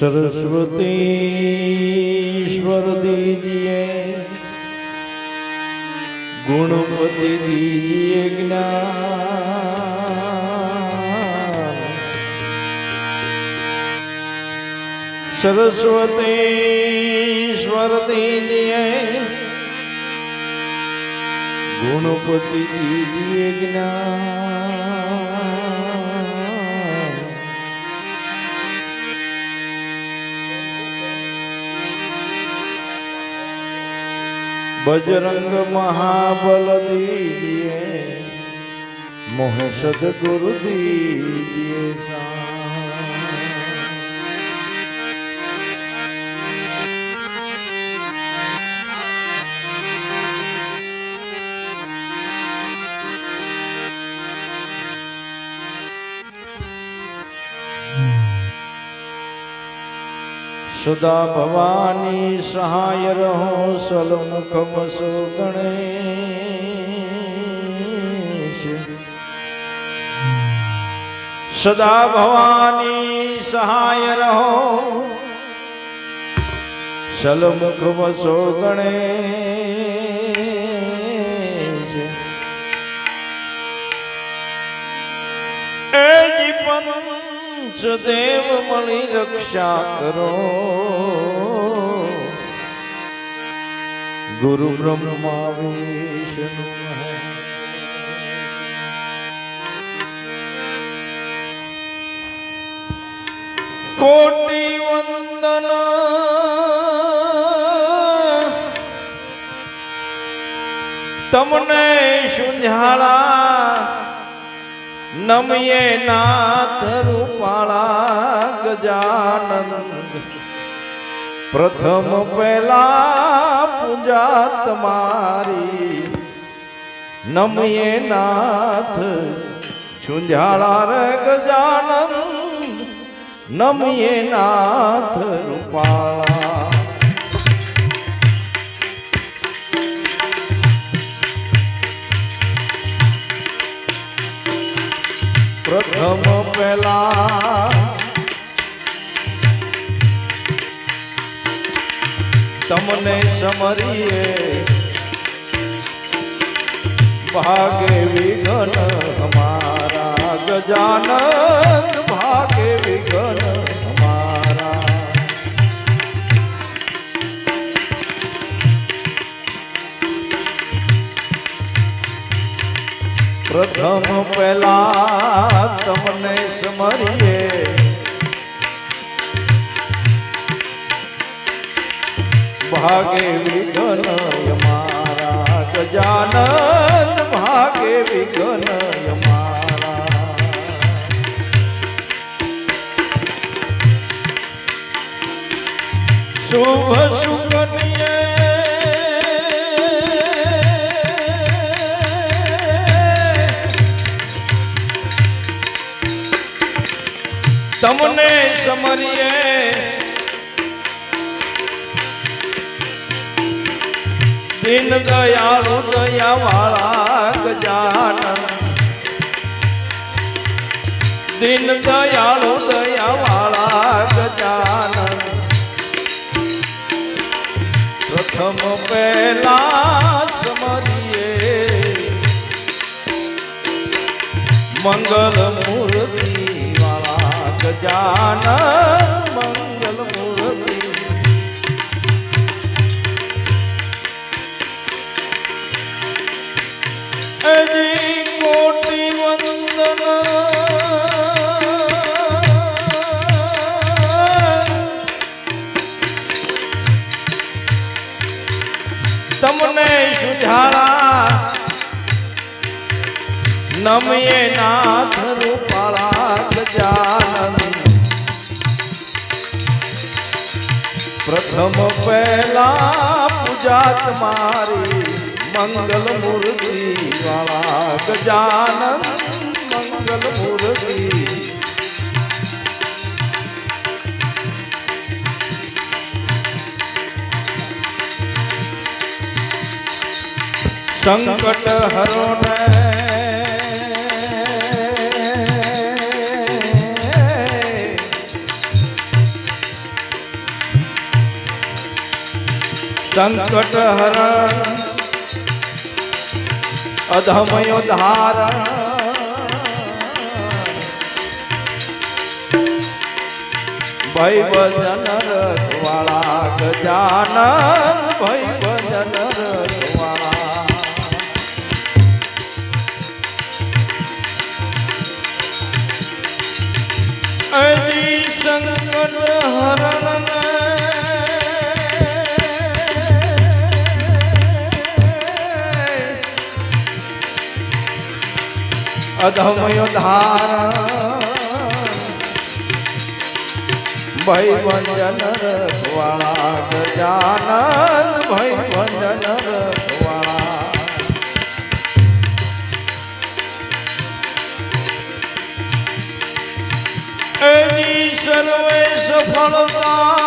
સરસ્વતીશ્વર દીજીએ ગુણપતિ દીજીએ જ્ઞાન. સરસ્વતીશ્વર દીજીએ ગુણપતિ દીજીએ જ્ઞાન. બજરંગ મહાબલ દીજીએ મોહ સદગુરુ દીજીએ. સદા ભવાની સહાય રહો સલમુખ વસો ગણેશ સદા ભવાની સહાય રહો સલમુખ વસો ગણેશ પંચ દેવ મળી રક્ષા કરો. ગુરુ બ્રહ્મા વિષ્ણુ કોટી વંદન. તમને સુંઝાળા નમયે નાથ રૂપાળા ગજાનંદ. પ્રથમ પહેલા પૂજા તમારી નમયે નાથ છુંઝાળા રે ગજાનંદ. નમયે નાથ રૂપાળા પ્રથમ પહેલા તમને સમરીએ ભાગે વિઘન અમારા ગજાનંદ ભાગે વિઘન. પ્રથમ પહેલા તમને સ્મરીએ. ભાગે વિઘન મારા ગજાનંદ ભાગે વિઘન મારા શુભ સુકન્યે તમને સમરીએ. દિન દયાળુ દયા વાળા ગજાનન. દિન દયાળુ દયા વાળા ગજાનન. પ્રથમ પહેલા સમરીએ. મંગલ મૂર્તિ ગજાનન મંગલ મૂર્તિ. અજી કોટી વંદન. તમને સુધારા નમયે નાથ રૂપાળા પ્રથમ પહેલા પૂજા તમારી મંગલ મૂર્તિ વાળા ગજાનંદ મંગલ મૂર્તિ. સંકટ હરો સંકટ હરણ અધમયો ધારણ. ભય ભજન રખવાળા ગજાનન ભય ભજન રખવાળા સંકટ હરણ અધમયો ધારણ ભય ભંજન રખવાળા ગજાનંદ ભય ભંજન રખવાળા એની સર્વે સફળતા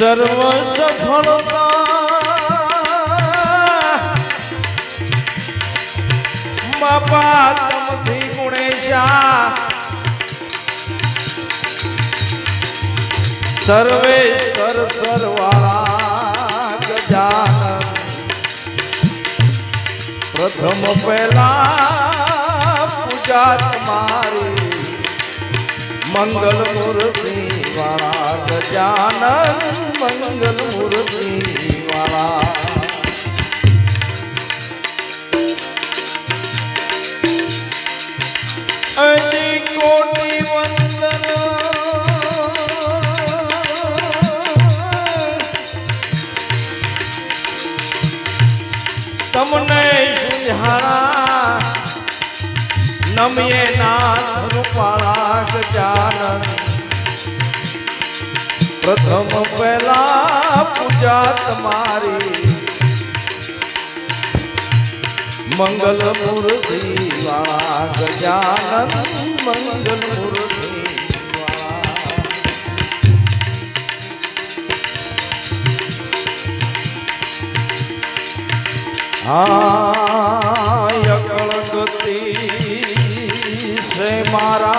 સર્વ સફળતા બાપા તમથી ગુણેશા સર્વે સર સરવાળા ગજાન પ્રથમ પહેલા પૂજા તમારી મંગલ મૂર્તિ વાળા ગજાનન. મંગલ મૂર્તિ વાળા કોટી વંદન. તમને નમીએ નાથ રૂપાળા ગજાનન. પ્રથમ પહેલા પૂજા તમારી મંગલ મૂર્તિ વાળા ગજાનન મંગલ મૂર્તિ વાળા હા યકળ ગતિ છે મારા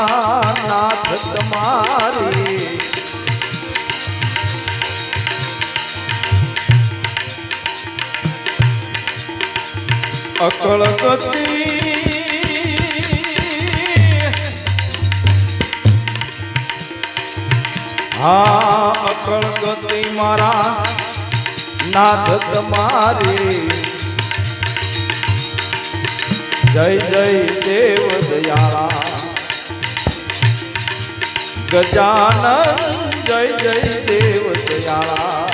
અકળ ગતિ. હા, અકળ ગતિ મારા નાથ તમારી. જય જય દેવ દયાળા. ગજાનન જય જય દેવ દયાળા.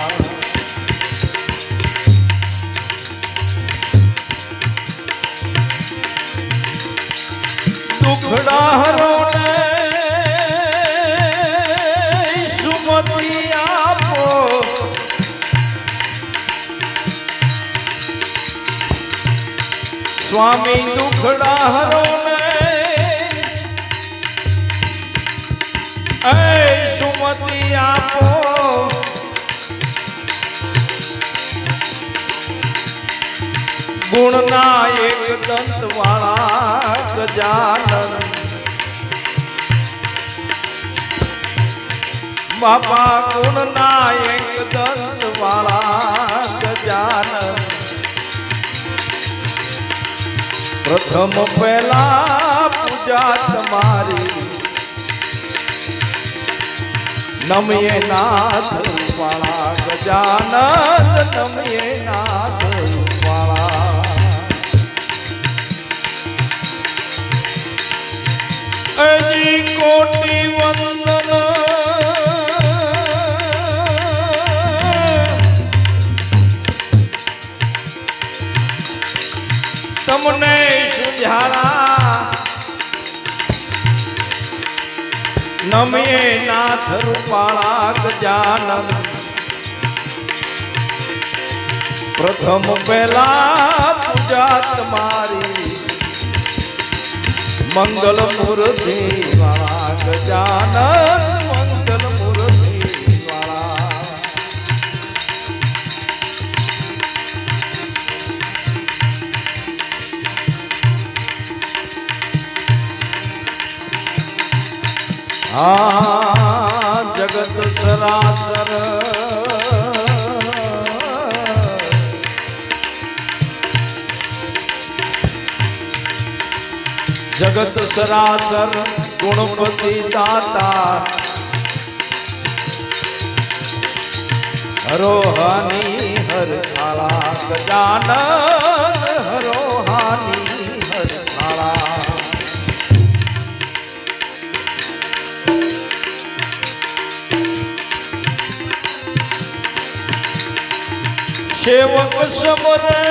દુખડા હરો ને સુમતિ આપો. સ્વામી દુખડા હરો ને એ આપો. ગુણના એક દંત વાળા ગજાનન. બાપા ગુણના એક દંત વાળા ગજાનન. પ્રથમ પહેલા પૂજા તમારી. નમીએ નાથ વાળા ગજાનંદ નમીએ નાથ નમીએ નાથ રૂપાળા ગજાનન. પ્રથમ પહેલા પૂજા તમારી મંગલ મૂર્તિ વાળા हा जगत सरासर। जगत सरासर गुणपती दाता। हरोहनी हर काळा गजानन સમરે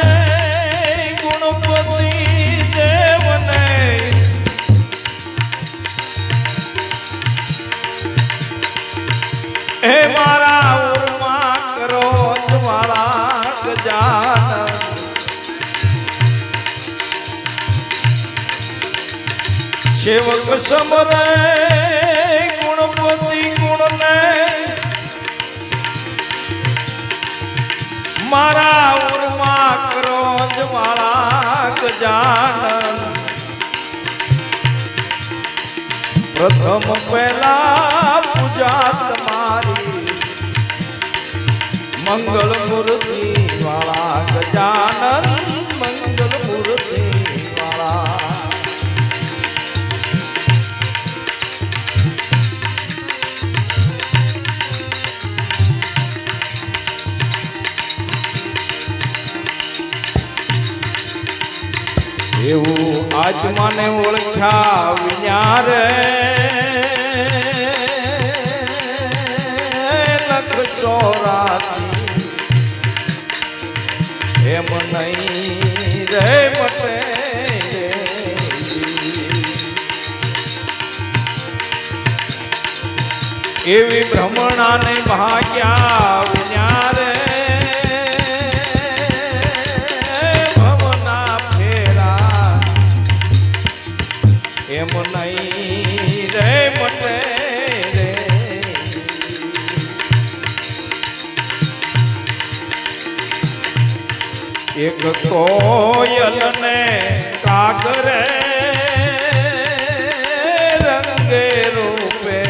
ગુણપતિ દેવને. હે મારા ઉર્મા કરો તમારા ગજાન સેવક સમરે ગુણપતિ મારા ઉર્મા ક્રોધ વાળા ગજાનન પ્રથમ પહેલા પૂજા તમારી મંગળ મૂર્તિ વાળા ગજાનન મંગળ મૂર્તિ એવું આજ મને ઓળખ્યા વિચારે લખ ચોરાતી એમ નહીં રે મટે. એવી ભ્રમણાને ભાગ્યા નહીં રે મટે રે. એક કોયલ ને કાગરે રંગે રૂપે.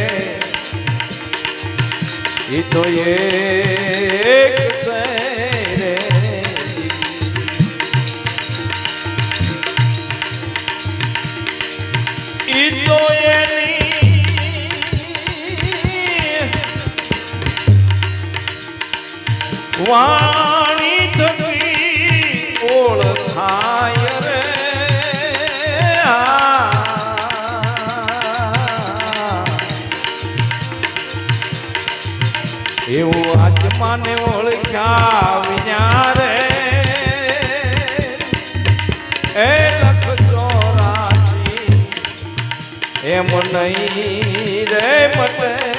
એ તો એક વાણી થકી ઓળખાય રે. એવું આત્માને ઓળખ્યા વિચારે એ લખ ચોરાશી, એમ નહીં રે મટે.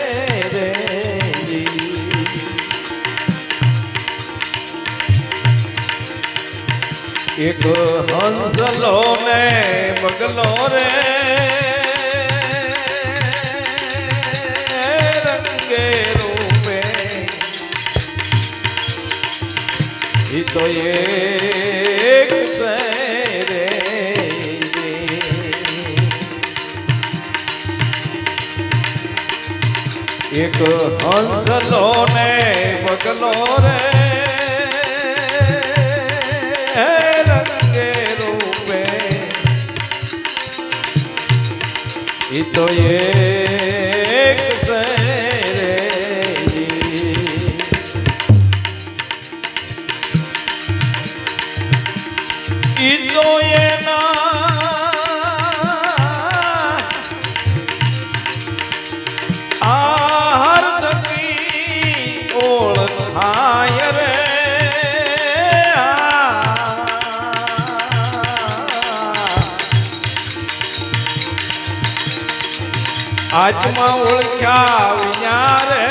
એક હંસલો ને બગલો રે. રંગે રૂપે ઈ તો એક રે એક હંસલો ને બગલો રે. તો એક ઈ તો એના આજમાં ઓળખ્યા વિચારે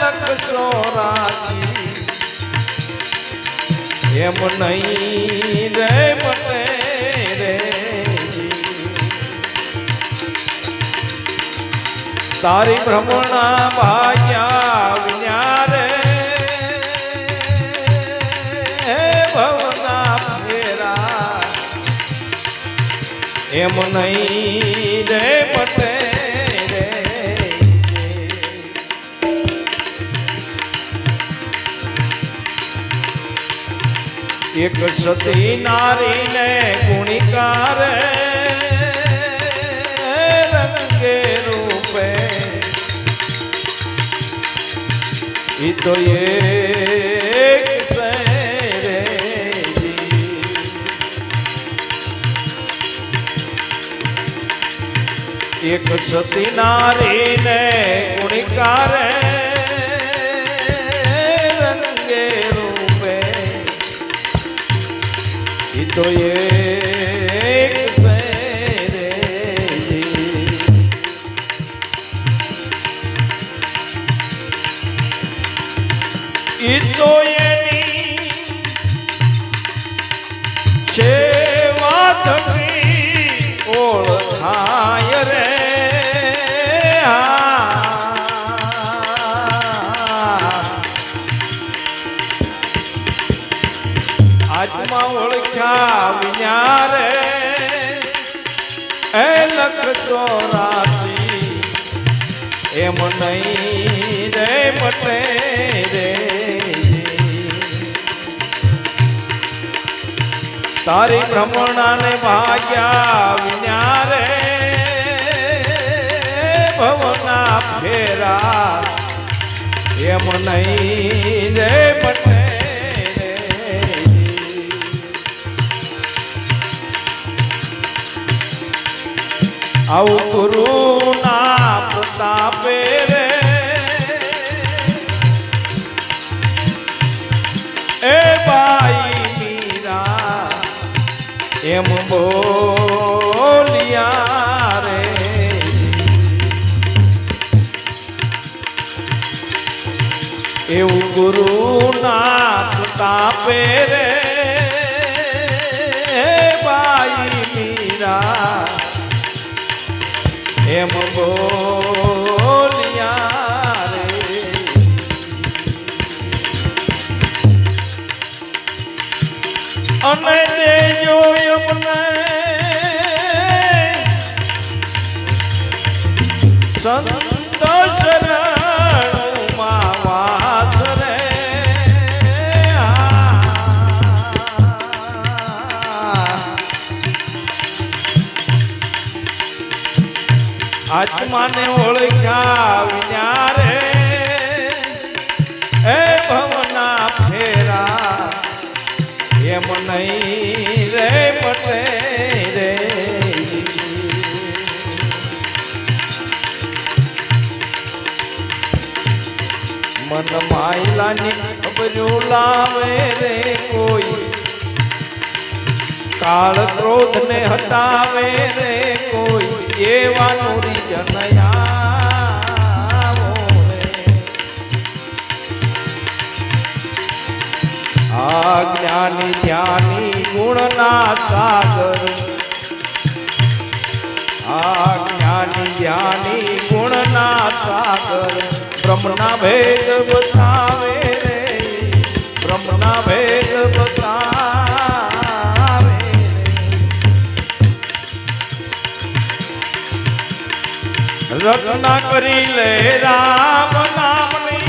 લખશો રાજી એમ નહીં રે મને રે. તારી ભ્રમણા ભાગ્યા એમ નહીં રે પટે એક સતી નારીને ગુણિકાર રંગે રૂપે. એ તો એ એક સતી નારીને ગુણિકાર રંગે રૂપે. તો એક નહીં રે મટે રે. તારી ભ્રમણાને ભાગ્યા વિના રે. ભવના ફેરા. એમ નહીં રે પટે આવું ગુરુ એમ આત્માને ઓળખ્યા વિના રે. એ ભવના ફેરા, એમ નહીં રે પટે રે. મન માયલાની ખબરું લાવે રે કોઈ. કાળ ક્રોધ ને હટાવે રે કોઈ. એવાનું રીજન જ્ઞાની ધ્યાની ગુણના સાગર. આ જ્ઞાની ધ્યાની ગુણના સાગર. બ્રહ્મના ભેદ બતાવે રે. બ્રહ્મના ભેદ બતાવે રચના કરી લે રામ નામની.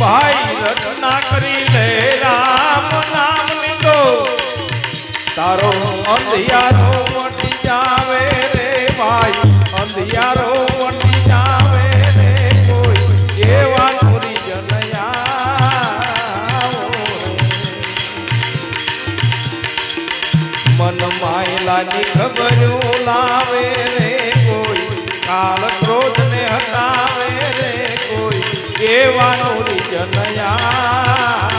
ભાઈ રચના કરી લે રામ નામની તો તારો અંધિયારો કાળ ક્રોધ ને હટાવે રે કોઈ એવાનું જનયા